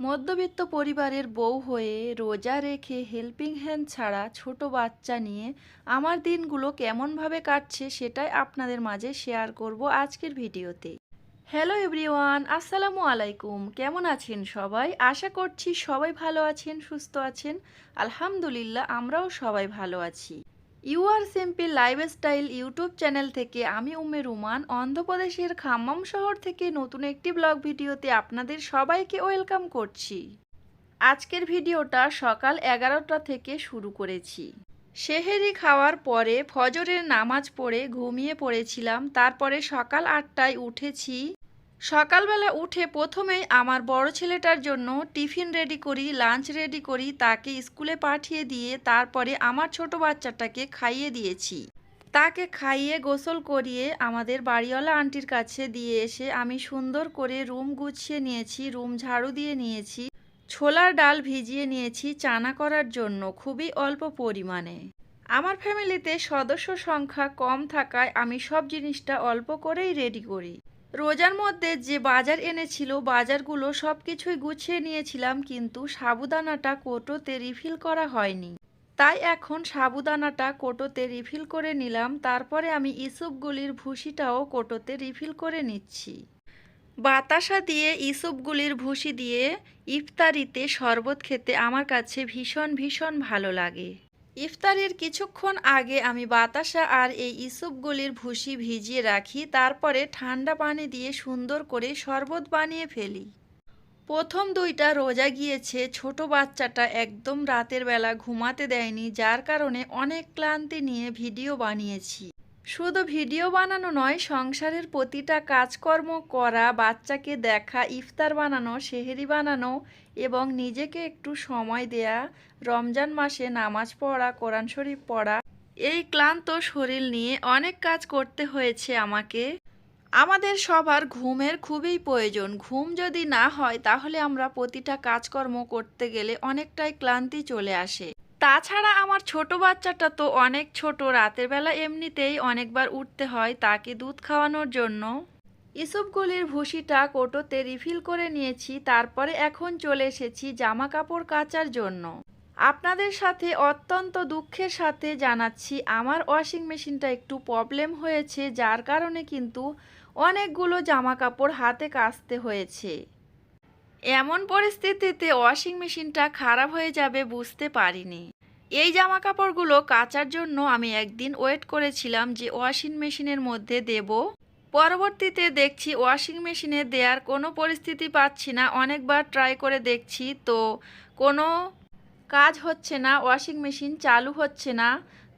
মধ্যবিত্ত পরিবারের বউ হয়ে রোজা রেখে হেল্পিং হ্যান্ড ছাড়া ছোট বাচ্চা নিয়ে আমার দিনগুলো কেমনভাবে কাটছে সেটাই আপনাদের মাঝে শেয়ার করব আজকের ভিডিওতে। হ্যালো এভরিওয়ান, আসসালামু আলাইকুম। কেমন আছেন সবাই? আশা করছি সবাই ভালো আছেন, সুস্থ আছেন। আলহামদুলিল্লাহ, আমরাও সবাই ভালো আছি। You are simple lifestyle YouTube channel থেকে আমি উমে রুমান, অন্ধ্রপ্রদেশের খাম্মাম শহর থেকে নতুন একটি ব্লগ ভিডিওতে আপনাদের সবাইকে ওয়েলকাম করছি। আজকের ভিডিওটা সকাল এগারোটা থেকে শুরু করেছি। সেহেরি খাওয়ার পরে ফজরের নামাজ পড়ে ঘুমিয়ে পড়েছিলাম, তারপরে সকাল আটটায় উঠেছি সকালবেলা উঠে প্রথমেই আমার বড় ছেলেটার জন্য টিফিন রেডি করি, লাঞ্চ রেডি করি, তাকে স্কুলে পাঠিয়ে দিয়ে তারপরে আমার ছোট বাচ্চাটাকে খাইয়ে দিয়েছি। তাকে খাইয়ে গোসল করিয়ে আমাদের বাড়িওয়ালা আন্টির কাছে দিয়ে এসে আমি সুন্দর করে রুম গুছিয়ে নিয়েছি, রুম ঝাড়ু দিয়ে নিয়েছি, ছোলার ডাল ভিজিয়ে নিয়েছি চানা করার জন্য খুবই অল্প পরিমাণে। আমার ফ্যামিলিতে সদস্য সংখ্যা কম থাকায় আমি সব জিনিসটা অল্প করেই রেডি করি। রোজার মধ্যে যে বাজার এনেছিল, বাজারগুলো সব কিছুই গুছিয়ে নিয়েছিলাম, কিন্তু সাবুদানাটা কোটোতে রিফিল করা হয়নি। তাই এখন সাবুদানাটা কোটোতে রিফিল করে নিলাম, তারপরে আমি ইসুপগুলির ভুসিটাও কোটোতে রিফিল করে নিচ্ছি। বাতাসা দিয়ে ইসুপগুলির ভুসি দিয়ে ইফতারিতে শরবত খেতে আমার কাছে ভীষণ ভীষণ ভালো লাগে। ইফতারির কিছুক্ষণ আগে আমি বাতাসা আর এই ইসুপগুলির ভুসি ভিজিয়ে রাখি, তারপরে ঠান্ডা পানি দিয়ে সুন্দর করে শরবত বানিয়ে ফেলি। প্রথম দুইটা রোজা গিয়েছে, ছোট বাচ্চাটা একদম রাতের বেলা ঘুমাতে দেয়নি, যার কারণে অনেক ক্লান্তি নিয়ে ভিডিও বানিয়েছি। শুধু ভিডিও বানানো নয়, সংসারের প্রতিটা কাজকর্ম করা, বাচ্চাকে দেখা, ইফতার বানানো, সেহেরি বানানো এবং নিজেকে একটু সময় দেয়া, রমজান মাসে নামাজ পড়া, কোরআন শরীফ পড়া, এই ক্লান্ত শরীর নিয়ে অনেক কাজ করতে হয়েছে আমাকে। আমাদের সবার ঘুমের খুবই প্রয়োজন। ঘুম যদি না হয়, তাহলে আমরা প্রতিটা কাজকর্ম করতে গেলে অনেকটাই ক্লান্তি চলে আসে। তাছাড়া আমার ছোট বাচ্চাটা তো অনেক ছোট, রাতের বেলা এমনিতেই অনেকবার উঠতে হয় তাকে দুধ খাওয়ানোর জন্য। ইসুপগুলির ভুসিটা কোটোতে রিফিল করে নিয়েছি, তারপরে এখন চলে এসেছি জামা কাপড় কাচার জন্য। আপনাদের সাথে অত্যন্ত দুঃখের সাথে জানাচ্ছি, আমার ওয়াশিং মেশিনটা একটু প্রবলেম হয়েছে, যার কারণে কিন্তু অনেকগুলো জামা কাপড় হাতে কাচতে হয়েছে। এমন পরিস্থিতিতে ওয়াশিং মেশিনটা খারাপ হয়ে যাবে বুঝতে পারিনি। এই জামা কাপড়গুলো কাচার জন্য আমি একদিন ওয়েট করেছিলাম যে ওয়াশিং মেশিনের মধ্যে দেব। পরবর্তীতে দেখছি ওয়াশিং মেশিনে দেওয়ার কোনো পরিস্থিতি পাচ্ছি না। অনেকবার ট্রাই করে দেখছি তো কোনো কাজ হচ্ছে না ওয়াশিং মেশিন চালু হচ্ছে না।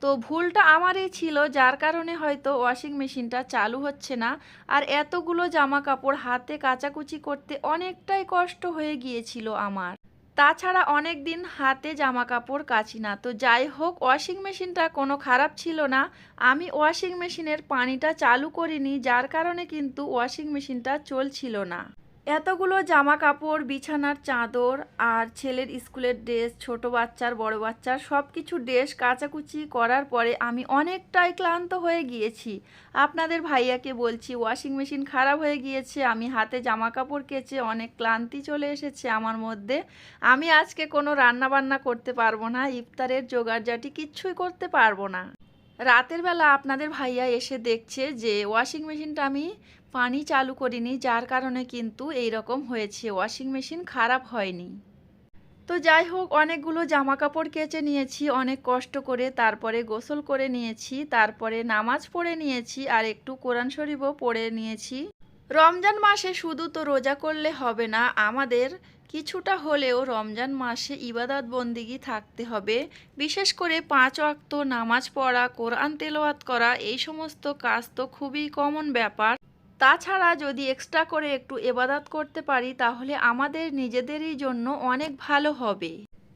তো ভুলটা আমারই ছিল, যার কারণে হয়তো ওয়াশিং মেশিনটা চালু হচ্ছে না। আর এতগুলো জামা কাপড় হাতে কাচাকুচি করতে অনেকটাই কষ্ট হয়ে গিয়েছিল আমার। তাছাড়া অনেক দিন হাতে জামা কাপড় কাচি না। তো যাই হোক ওয়াশিং মেশিনটা কোনো খারাপ ছিল না। আমি ওয়াশিং মেশিনের পানিটা চালু করিনি, যার কারণে কিন্তু ওয়াশিং মেশিনটা চলছিল না। এতগুলো জামা কাপড় বিছানার চাদর আর ছেলের স্কুলের ড্রেস, ছোট বাচ্চার, বড় বাচ্চার সব কিছু ড্রেস কাচাকুচি করার পরে আমি অনেকটাই ক্লান্ত হয়ে গিয়েছি। আপনাদের ভাইয়াকে বলছি, ওয়াশিং মেশিন খারাপ হয়ে গিয়েছে, আমি হাতে জামা কাপড় কেচে অনেক ক্লান্তি চলে এসেছে আমার মধ্যে। আমি আজকে কোনো রান্না বান্না করতে পারব না, ইফতারের জোগাড়জাটি কিচ্ছুই করতে পারব না। রাতের বেলা আপনাদের ভাইয়া এসে দেখছে যে, ওয়াশিং মেশিনটা আমি পানি চালু করিনি, যার কারণে কিন্তু এই রকম হয়েছে। ওয়াশিং মেশিন খারাপ হয়নি। তো যাই হোক, অনেকগুলো জামা কাপড় কেচে নিয়েছি, অনেক কষ্ট করে তারপরে গোসল করে নিয়েছি, তারপরে নামাজ পড়ে নিয়েছি, আর একটু কোরআন শরীফও পড়ে নিয়েছি। রমজান মাসে শুধু তো রোজা করলে হবে না, আমাদের কিছুটা হলেও রমজান মাসে ইবাদত বন্দিগি থাকতে হবে। বিশেষ করে পাঁচ ওয়াক্ত নামাজ পড়া, কোরআন তেলাওয়াত করা, এই সমস্ত কাজ তো খুবই কমন ব্যাপার। তাছাড়া যদি এক্সট্রা করে একটু এবাদাত করতে পারি, তাহলে আমাদের নিজেদেরই জন্য অনেক ভালো হবে।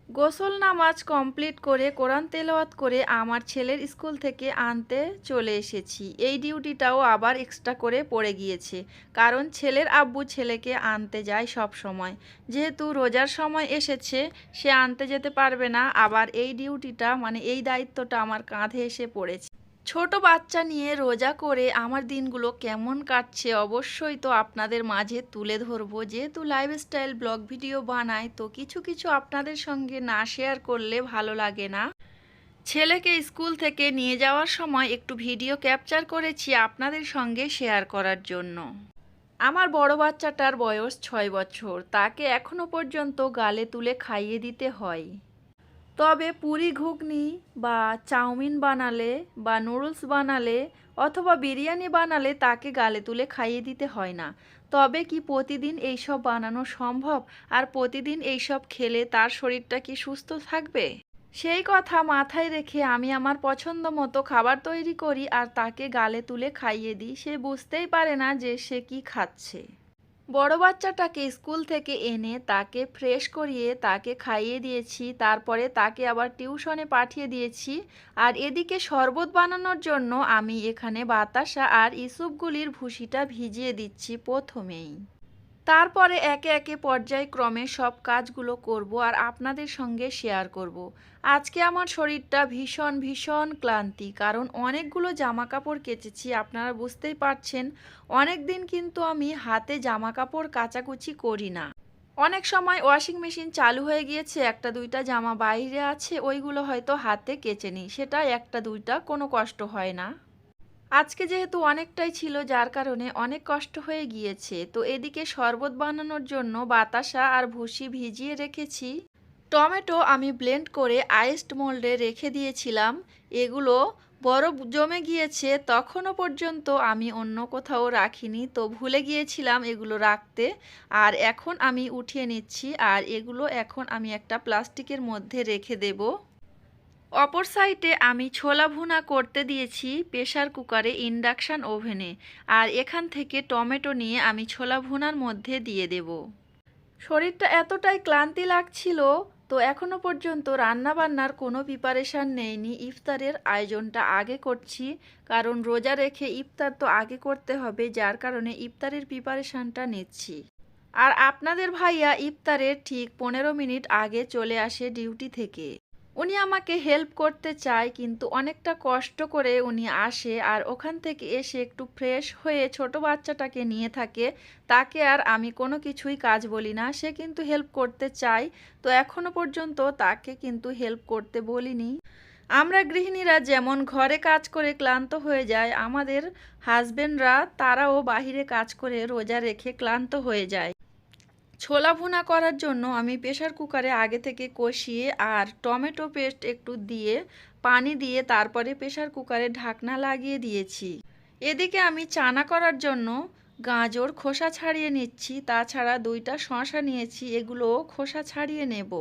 গোসল নামাজ কমপ্লিট করে, কোরআন তেলাওয়াত করে আমার ছেলের স্কুল থেকে আনতে চলে এসেছি। এই ডিউটিটাও আবার এক্সট্রা করে পড়ে গিয়েছে, কারণ ছেলের আব্বু ছেলেকে আনতে যায় সব সময়। যেহেতু রোজার সময় এসেছে, সে আনতে যেতে পারবে না, আবার এই ডিউটিটা মানে এই দায়িত্বটা আমার কাঁধে এসে পড়েছে। ছোট বাচ্চা নিয়ে রোজা করে আমার দিনগুলো কেমন কাটছে অবশ্যই তো আপনাদের মাঝে তুলে ধরবো। যেহেতু লাইফস্টাইল ব্লগ ভিডিও বানাই, তো কিছু কিছু আপনাদের সঙ্গে না শেয়ার করলে ভালো লাগে না। ছেলেকে স্কুল থেকে নিয়ে যাওয়ার সময় একটু ভিডিও ক্যাপচার করেছি আপনাদের সঙ্গে শেয়ার করার জন্য। আমার বড় বাচ্চাটার বয়স ছয় বছর, তাকে এখনও পর্যন্ত গালে তুলে খাইয়ে দিতে হয়। তবে পুরি ঘুগনি বা চাউমিন বানালে বা নুডলস বানালে অথবা বিরিয়ানি বানালে তাকে গালে তুলে খাইয়ে দিতে হয় না। তবে কি প্রতিদিন এইসব বানানো সম্ভব? আর প্রতিদিন এইসব খেলে তার শরীরটা কি সুস্থ থাকবে? সেই কথা মাথায় রেখে আমি আমার পছন্দ মতো খাবার তৈরি করি আর তাকে গালে তুলে খাইয়ে দিই। সে বুঝতেই পারে না যে সে কি খাচ্ছে। বড় বাচ্চাটাকে স্কুল থেকে এনে তাকে ফ্রেশ করিয়ে তাকে খাইয়ে দিয়েছি, তারপরে তাকে আবার টিউশনে পাঠিয়ে দিয়েছি। আর এদিকে শরবত বানানোর জন্য আমি এখানে বাতাসা আর ইসুপগুলির ভুসিটা ভিজিয়ে দিচ্ছি প্রথমেই। তারপরে একে একে পর্যায়ক্রমে সব কাজগুলো করব আর আপনাদের সঙ্গে শেয়ার করব। আজকে আমার শরীরটা ভীষণ ভীষণ ক্লান্তি, কারণ অনেকগুলো জামা কাপড় কেচেছি, আপনারা বুঝতেই পারছেন। অনেক দিন কিন্তু আমি হাতে জামা কাপড় কাচাকুচি করি না। অনেক সময় ওয়াশিং মেশিন চালু হয়ে গিয়েছে, একটা দুইটা জামা বাইরে আছে, ওইগুলো হয়তো হাতে কেচে নিই, সেটা একটা দুইটা কোনো কষ্ট হয় না। আজকে যেহেতু অনেকটাই ছিল, যার কারণে অনেক কষ্ট হয়ে গিয়েছে। তো এদিকে শরবত বানানোর জন্য বাতাসা আর ভুসি ভিজিয়ে রেখেছি। টমেটো আমি ব্লেন্ড করে আইসড মোল্ডে রেখে দিয়েছিলাম। এগুলো বরফ জমে গিয়েছে, তখনও পর্যন্ত আমি অন্য কোথাও রাখিনি। তো ভুলে গিয়েছিলাম এগুলো রাখতে। আর এখন আমি উঠিয়ে নিচ্ছি, আর এগুলো এখন আমি একটা প্লাস্টিকের মধ্যে রেখে দেবো। অপর সাইডে আমি ছোলা ভুনা করতে দিয়েছি প্রেশার কুকারে ইন্ডাকশান ওভেনে। আর এখান থেকে টমেটো নিয়ে আমি ছোলা ভুনার মধ্যে দিয়ে দেব। শরীরটা এতটাই ক্লান্তি লাগছিল, তো এখনও পর্যন্ত রান্নাবান্নার কোনো প্রিপারেশান নেইনি। ইফতারের আয়োজনটা আগে করছি, কারণ রোজা রেখে ইফতার তো আগে করতে হবে, যার কারণে ইফতারের প্রিপারেশানটা নিচ্ছি। আর আপনাদের ভাইয়া ইফতারের ঠিক পনেরো মিনিট আগে চলে আসে ডিউটি থেকে। উনি আমাকে হেল্প করতে চায়, কিন্তু অনেকটা কষ্ট করে উনি আসে আর ওখান থেকে এসে একটু ফ্রেশ হয়ে ছোট বাচ্চাটাকে নিয়ে থাকে। তাকে আর আমি কোনো কিছুই কাজ বলি না, সে কিন্তু হেল্প করতে চায়। তো এখনও পর্যন্ত তাকে কিন্তু হেল্প করতে বলিনি। আমরা গৃহিণীরা যেমন ঘরে কাজ করে ক্লান্ত হয়ে যায়, আমাদের হাজবেন্ডরা তারাও বাহিরে কাজ করে রোজা রেখে ক্লান্ত হয়ে যায়। ছোলা ভুনা করার জন্য আমি প্রেশার কুকারে আগে থেকে কষিয়ে আর টমেটো পেস্ট একটু দিয়ে, পানি দিয়ে তারপরে প্রেশার কুকারে ঢাকনা লাগিয়ে দিয়েছি। এদিকে আমি চানা করার জন্য গাজর খোসা ছাড়িয়ে নিচ্ছি, তাছাড়া দুইটা শশা নিয়েছি এগুলো খোসা ছাড়িয়ে নেব।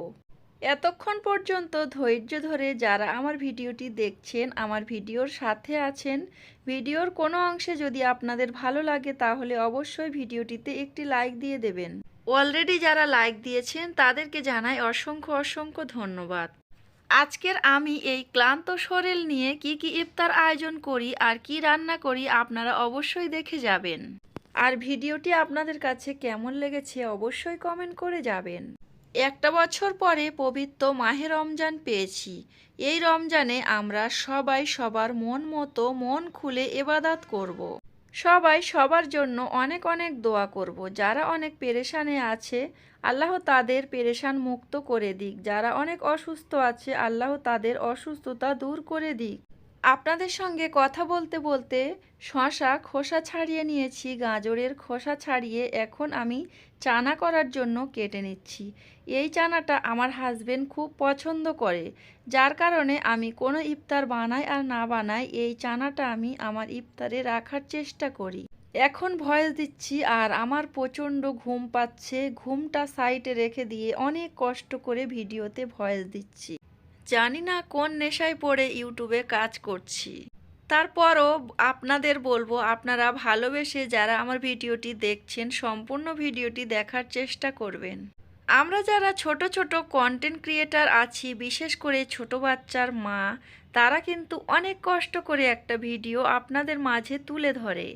এতক্ষণ পর্যন্ত ধৈর্য ধরে যারা আমার ভিডিওটি দেখছেন, আমার ভিডিওর সাথে আছেন, ভিডিওর কোনো অংশে যদি আপনাদের ভালো লাগে তাহলে অবশ্যই ভিডিওটিতে একটি লাইক দিয়ে দেবেন। অলরেডি যারা লাইক দিয়েছেন, তাদেরকে জানাই অসংখ্য অসংখ্য ধন্যবাদ। আজকের আমি এই ক্লান্ত শরীর নিয়ে কি কি ইফতার আয়োজন করি আর কি রান্না করি আপনারা অবশ্যই দেখে যাবেন। আর ভিডিওটি আপনাদের কাছে কেমন লেগেছে অবশ্যই কমেন্ট করে যাবেন। একটা বছর পরে পবিত্র মাহে রমজান পেয়েছি। এই রমজানে আমরা সবাই সবার মন মতো মন খুলে এবাদাত করব। সবাই সবার জন্য অনেক অনেক দোয়া করব। যারা অনেক পেরেশানে আছে, আল্লাহ তাদের পেরেশান মুক্ত করে দিক। যারা অনেক অসুস্থ আছে, আল্লাহ তাদের অসুস্থতা দূর করে দিক। আপনাদের সঙ্গে কথা বলতে বলতে শশা খোসা ছাড়িয়ে নিয়েছি, গাজরের খোসা ছাড়িয়ে এখন আমি চানা করার জন্য কেটে নিচ্ছি। এই চানাটা আমার হাজবেন্ড খুব পছন্দ করে, যার কারণে আমি কোনো ইফতার বানাই আর না বানাই এই চানাটা আমি আমার ইফতারে রাখার চেষ্টা করি। এখন ভয়েস দিচ্ছি আর আমার প্রচণ্ড ঘুম পাচ্ছে, ঘুমটা সাইডে রেখে দিয়ে অনেক কষ্ট করে ভিডিওতে ভয়েস দিচ্ছি। জানি না কোন নেশায় পড়ে ইউটিউবে কাজ করছি। তারপরও আপনাদের বলব, আপনারা ভালোবেসে যারা আমার ভিডিওটি দেখছেন, সম্পূর্ণ ভিডিওটি দেখার চেষ্টা করবেন। আমরা যারা ছোট ছোট কন্টেন্ট ক্রিয়েটার আছি, বিশেষ করে ছোট বাচ্চার মা, তারা কিন্তু অনেক কষ্ট করে একটা ভিডিও আপনাদের মাঝে তুলে ধরে।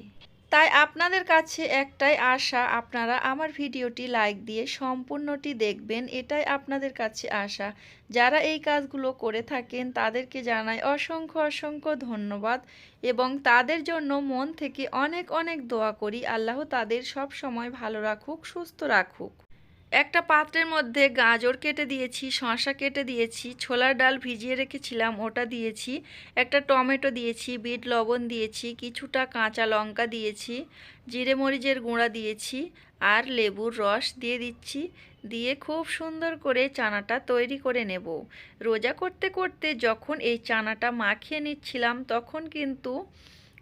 তাই আপনাদের কাছে একটাই আশা, আপনারা আমার ভিডিওটি লাইক দিয়ে সম্পূর্ণটি দেখবেন, এটাই আপনাদের কাছে আশা। যারা এই কাজগুলো করে থাকেন, তাদেরকে জানাই অসংখ্য অসংখ্য ধন্যবাদ এবং তাদের জন্য মন থেকে অনেক অনেক দোয়া করি। আল্লাহ তাদের সব সময় ভালো রাখুক, সুস্থ রাখুক। একটা পাত্রের মধ্যে গাজর কেটে দিয়েছি, শসা কেটে দিয়েছি, ছোলার ডাল ভিজিয়ে রেখেছিলাম, ওটা দিয়েছি, একটা টমেটো দিয়েছি, বিট লবণ দিয়েছি, কিছুটা কাঁচা লঙ্কা দিয়েছি, জিরে মরিচের গুঁড়া দিয়েছি আর লেবুর রস দিয়ে দিচ্ছি, দিয়ে খুব সুন্দর করে চানাটা তৈরি করে নেব। রোজা করতে করতে যখন এই চানাটা মাখিয়ে নিচ্ছিলাম তখন কিন্তু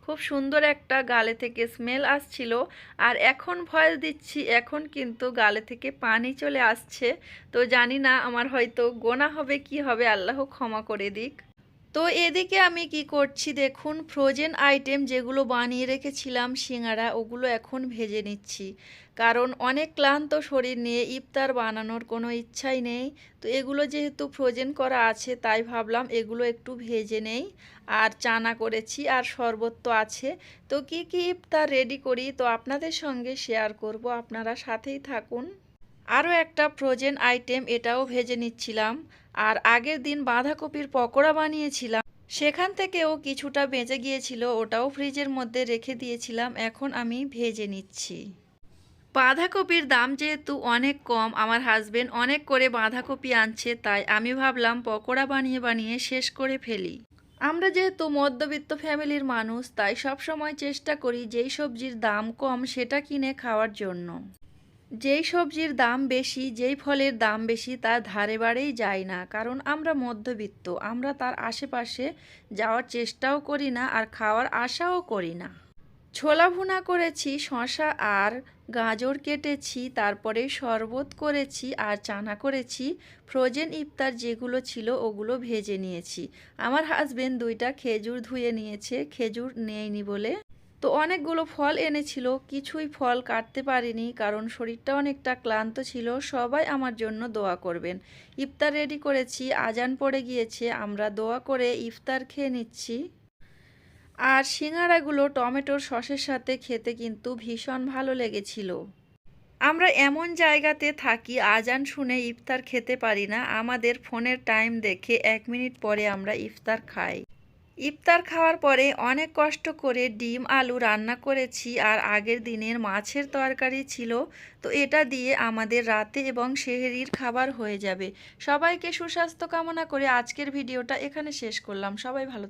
খুব সুন্দর একটা গালে থেকে স্মেল আসছিল। আর এখন ভয়েস দিচ্ছি, এখন কিন্তু গালে থেকে পানি চলে আসছে। তো জানি না আমার হয়তো গোনা হবে, কি হবে, আল্লাহ ক্ষমা করে দিক। তো এদিকে আমি কি করছি দেখুন ফ্রোজেন আইটেম যেগুলো বানিয়ে রেখেছিলাম, সিঙ্গারা ওগুলো এখন ভেজে নিচ্ছি। কারণ অনেক ক্লান্ত শরীর নিয়ে ইফতার বানানোর কোনো ইচ্ছাই নেই। তো এগুলো যেহেতু ফ্রোজেন করা আছে, তাই ভাবলাম এগুলো একটু ভেজে নেই। আর চানা করেছি আর শরবত তো আছে। তো কি কি ইফতার রেডি করি, তো আপনাদের সঙ্গে শেয়ার করব। আপনারা সাথেই থাকুন। আরও একটা ফ্রোজেন আইটেম এটাও ভেজে নিচ্ছিলাম, আর আগের দিন বাঁধাকপির পকোড়া বানিয়েছিলাম। সেখান থেকেও কিছুটা বেঁচে গিয়েছিল, ওটাও ফ্রিজের মধ্যে রেখে দিয়েছিলাম, এখন আমি ভেজে নিচ্ছি। বাঁধাকপির দাম যেহেতু অনেক কম, আমার হাজবেন্ড অনেক করে বাঁধাকপি আনছে, তাই আমি ভাবলাম পকোড়া বানিয়ে বানিয়ে শেষ করে ফেলি। আমরা যেহেতু মধ্যবিত্ত ফ্যামিলির মানুষ, তাই সব সময় চেষ্টা করি যেই সবজির দাম কম সেটা কিনে খাওয়ার জন্য। যেই সবজির দাম বেশি, যেই ফলের দাম বেশি তার ধারে বাড়েই যায় না। কারণ আমরা মধ্যবিত্ত, আমরা তার আশেপাশে যাওয়ার চেষ্টাও করি না আর খাওয়ার আশাও করি না। ছোলা ভুনা করেছি শশা আর গাজর কেটেছি, তারপরে শরবত করেছি আর চানা করেছি, ফ্রোজেন ইফতার যেগুলো ছিল ওগুলো ভেজে নিয়েছি। আমার হাজবেন্ড দুইটা খেজুর ধুয়ে নিয়েছে, খেজুর নেয়নি বলে তো অনেকগুলো ফল এনেছিল, কিছুই ফল কাটতে পারিনি কারণ শরীরটা অনেকটা ক্লান্ত ছিল, সবাই আমার জন্য দোয়া করবেন। ইফতার রেডি করেছি, আজান পড়ে গিয়েছে, আমরা দোয়া করে ইফতার খেয়ে নিচ্ছি। আর সিঙ্গারাগুলো টমেটোর সসের সাথে খেতে কিন্তু ভীষণ ভালো লেগেছিল। আমরা এমন জায়গাতে থাকি, আজান শুনে ইফতার খেতে পারি না, আমাদের ফোনের টাইম দেখে এক মিনিট পরে আমরা ইফতার খাই। ইফতার খাওয়ার পরে অনেক কষ্ট করে ডিম, আলু রান্না করেছি আর আগের দিনের মাছের তরকারি ছিল। তো এটা দিয়ে আমাদের রাতে এবং সেহেরির খাবার হয়ে যাবে। সবাইকে সুস্বাস্থ্য কামনা করে আজকের ভিডিওটা এখানে শেষ করলাম। সবাই ভালো